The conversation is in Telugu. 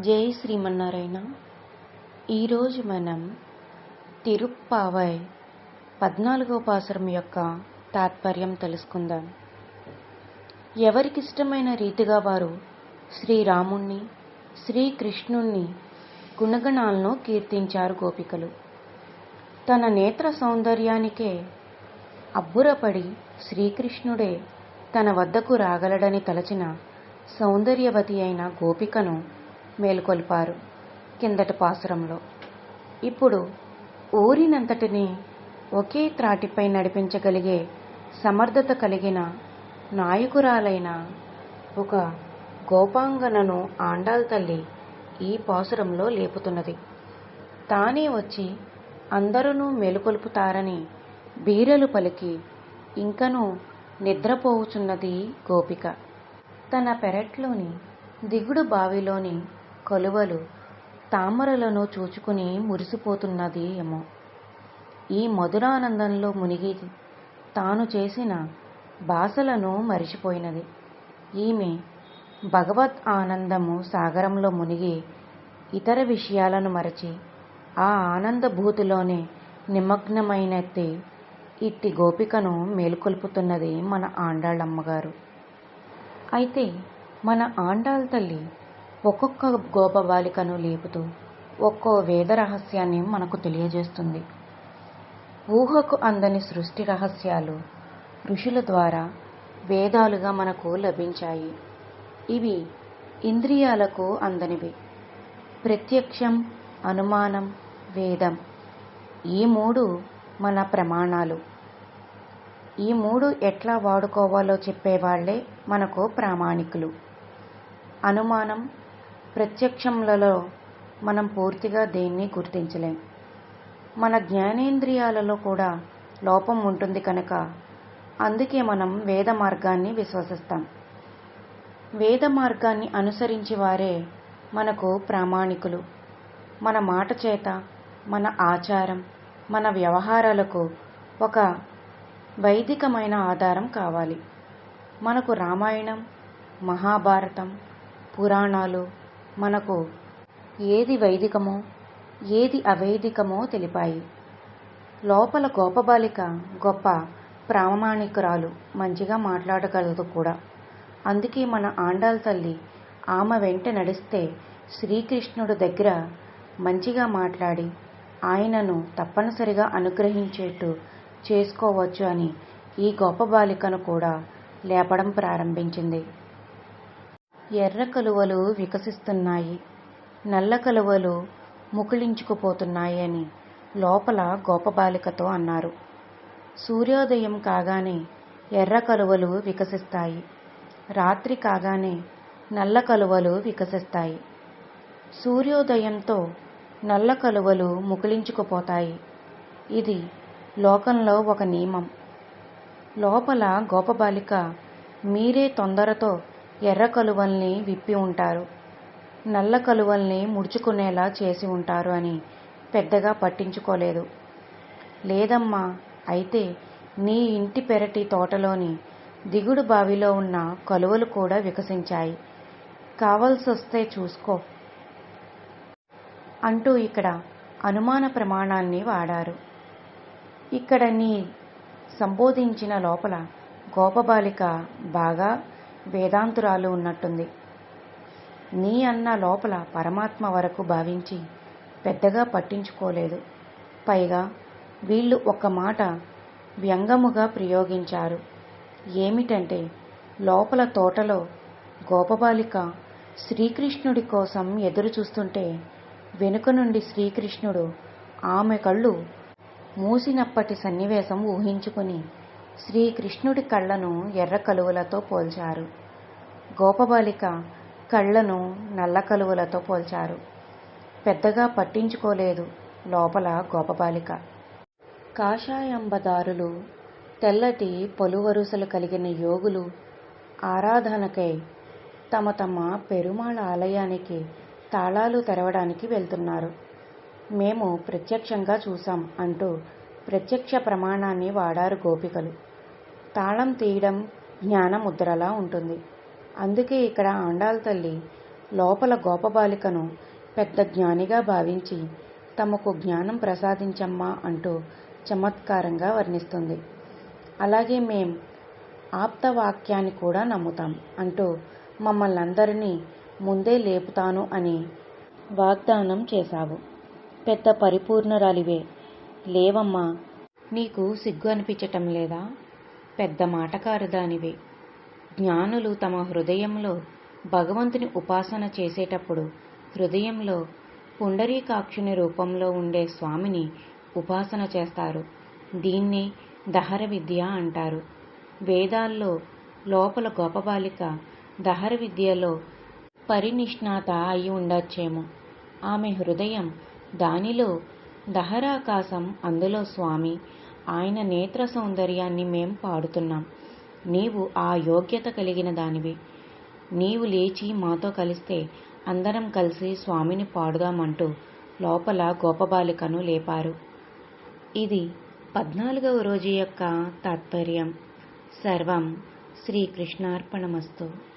జై శ్రీమన్నారాయణ. ఈరోజు మనం తిరుప్పావై పద్నాలుగవ పాసరం యొక్క తాత్పర్యం తెలుసుకుందాం. ఎవరికిష్టమైన రీతిగా వారు శ్రీరాముణ్ణి శ్రీకృష్ణుణ్ణి గుణగణాలను కీర్తించారు గోపికలు. తన నేత్ర సౌందర్యానికే అబ్బురపడి శ్రీకృష్ణుడే తన వద్దకు రాగలడని తలచిన సౌందర్యవతి అయిన గోపికను మేలుకొల్పారు కిందటి పాసురంలో. ఇప్పుడు ఊరినంతటిని ఒకే త్రాటిపై నడిపించగలిగే సమర్థత కలిగిన నాయకురాలైన ఒక గోపాంగనను ఆండాల్ తల్లి ఈ పాసురంలో లేపుతున్నది. తానే వచ్చి అందరూ మేలుకొల్పుతారని బీరలు పలికి ఇంకనూ నిద్రపోవుచున్నది గోపిక. తన పెరట్లోని దిగుడు బావిలోని కొలువలు తామరలను చూచుకుని మురిసిపోతున్నది ఏమో. ఈ మధురానందంలో మునిగి తాను చేసిన బాసలను మరిచిపోయినది. ఈమె భగవత్ ఆనందము సాగరంలో మునిగి ఇతర విషయాలను మరచి ఆ ఆనందభూతిలోనే నిమగ్నమైనట్టి ఇట్టి గోపికను మేలుకొల్పుతున్నది మన ఆండాళ్ళమ్మగారు. అయితే మన ఆండాళ్ తల్లి ఒక్కొక్క గోపబాలికను లేపుతూ ఒక్కో వేద రహస్యాన్ని మనకు తెలియజేస్తుంది. ఊహకు అందని సృష్టి రహస్యాలు ఋషుల ద్వారా వేదాలుగా మనకు లభించాయి. ఇవి ఇంద్రియాలకు అందనివి. ప్రత్యక్షం అనుమానం వేదం ఈ మూడు మన ప్రమాణాలు. ఈ మూడు ఎట్లా వాడుకోవాలో చెప్పేవాళ్ళే మనకు ప్రామాణికులు. అనుమానం ప్రత్యక్షములలో మనం పూర్తిగా దేన్ని గుర్తించలేం. మన జ్ఞానేంద్రియాలలో కూడా లోపం ఉంటుంది కనుక అందుకే మనం వేద మార్గాన్ని విశ్వసిస్తాం. వేద మార్గాన్ని అనుసరించి వారే మనకు ప్రామాణికులు. మన మాట చేత మన ఆచారం మన వ్యవహారాలకు ఒక వైదికమైన ఆధారం కావాలి. మనకు రామాయణం మహాభారతం పురాణాలు మనకు ఏది వైదికమో ఏది అవైదికమో తెలిపాయి. లోపల గోపబాలిక గొప్ప ప్రామాణికురాలు మంచిగా మాట్లాడగలదు కూడా. అందుకే మన ఆండాల తల్లి ఆమె వెంట నడిస్తే శ్రీకృష్ణుడు దగ్గర మంచిగా మాట్లాడి ఆయనను తప్పనిసరిగా అనుగ్రహించేట్టు చేసుకోవచ్చు అని ఈ గొప్ప బాలికను కూడా లేపడం ప్రారంభించింది. ఎర్ర కలువలు వికసిస్తున్నాయి. నల్ల కలువలు ముకుళించుకుపోతున్నాయి అని లోపల గోపబాలికతో అన్నారు. సూర్యోదయం కాగానే ఎర్ర కలువలు వికసిస్తాయి. రాత్రి కాగానే నల్ల కలువలు వికసిస్తాయి. సూర్యోదయంతో నల్ల కలువలు ముకుళించుకుపోతాయి. ఇది లోకంలో ఒక నియమం. లోపల గోపబాలిక మీరే తొందరతో ఎర్ర కలువల్ని విప్పి ఉంటారు. నల్ల కలువల్ని ముడుచుకునేలా చేసి ఉంటారు అని పెద్దగా పట్టించుకోలేదు. లేదమ్మా అయితే నీ ఇంటి పెరటి తోటలోని దిగుడు బావిలో ఉన్న కలువలు కూడా వికసించాయి. కావలసొస్తే చూసుకో. అంటూ ఇక్కడ అనుమాన ప్రమాణాన్ని వాడారు. ఇక్కడ నీ సంబోధించిన లోపల గోపబాలిక బాగా వేదాంతురాలు ఉన్నట్టుంది. నీ అన్న లోపల పరమాత్మ వరకు భావించి పెద్దగా పట్టించుకోలేదు. పైగా వీళ్ళు ఒక మాట వ్యంగముగా ప్రయోగించారు. ఏమిటంటే లోపల తోటలో గోపబాలిక శ్రీకృష్ణుడి కోసం ఎదురు చూస్తుంటే వెనుక నుండి శ్రీకృష్ణుడు ఆమె కళ్ళు మూసినప్పటి సన్నివేశం ఊహించుకుని శ్రీకృష్ణుడి కళ్ళను ఎర్ర కలువలతో పోల్చారు. గోపబాలిక కళ్ళను నల్ల కలువలతో పోల్చారు. పెద్దగా పట్టించుకోలేదు లోపల గోపబాలిక. కాషాయంబదారులు తెల్లటి పలువరుసలు కలిగిన యోగులు ఆరాధనకై తమ తమ పెరుమాళ ఆలయానికి తాళాలు తెరవడానికి వెళ్తున్నారు. మేము ప్రత్యక్షంగా చూశాం అంటూ ప్రత్యక్ష ప్రమాణాన్ని వాడారు గోపికలు. తాళం తీయడం జ్ఞానముద్రలా ఉంటుంది. అందుకే ఇక్కడ ఆండాల తల్లి లోపల గోపబాలికను పెద్ద జ్ఞానిగా భావించి తమకు జ్ఞానం ప్రసాదించమ్మా అంటూ చమత్కారంగా వర్ణిస్తుంది. అలాగే మేం ఆప్తవాక్యాన్ని కూడా నమ్ముతాం అంటూ మమ్మల్నందరినీ ముందే లేపుతాను అని వాగ్దానం చేశావు. పెద్ద పరిపూర్ణరాలివే. లేవమ్మా. నీకు సిగ్గు అనిపించటం లేదా? పెద్ద మాటకారుదానివే. జ్ఞానులు తమ హృదయంలో భగవంతుని ఉపాసన చేసేటప్పుడు హృదయంలో పుండరీకాక్షుని రూపంలో ఉండే స్వామిని ఉపాసన చేస్తారు. దీన్ని దహర విద్య అంటారు. వేదాల్లో లోపల గోపబాలిక దహర విద్యలో పరినిష్ణాత అయి ఉండొచ్చేమో. ఆమె హృదయం దానిలో దహరాకాశం అందులో స్వామి. ఆయన నేత్ర సౌందర్యాన్ని మేం పాడుతున్నాం. నీవు ఆ యోగ్యత కలిగిన దానివి. నీవు లేచి మాతో కలిస్తే అందరం కలిసి స్వామిని పాడుదామంటూ లోపల గోపబాలికను లేపారు. ఇది పద్నాలుగవ రోజు యొక్క తాత్పర్యం. సర్వం శ్రీకృష్ణార్పణమస్తు.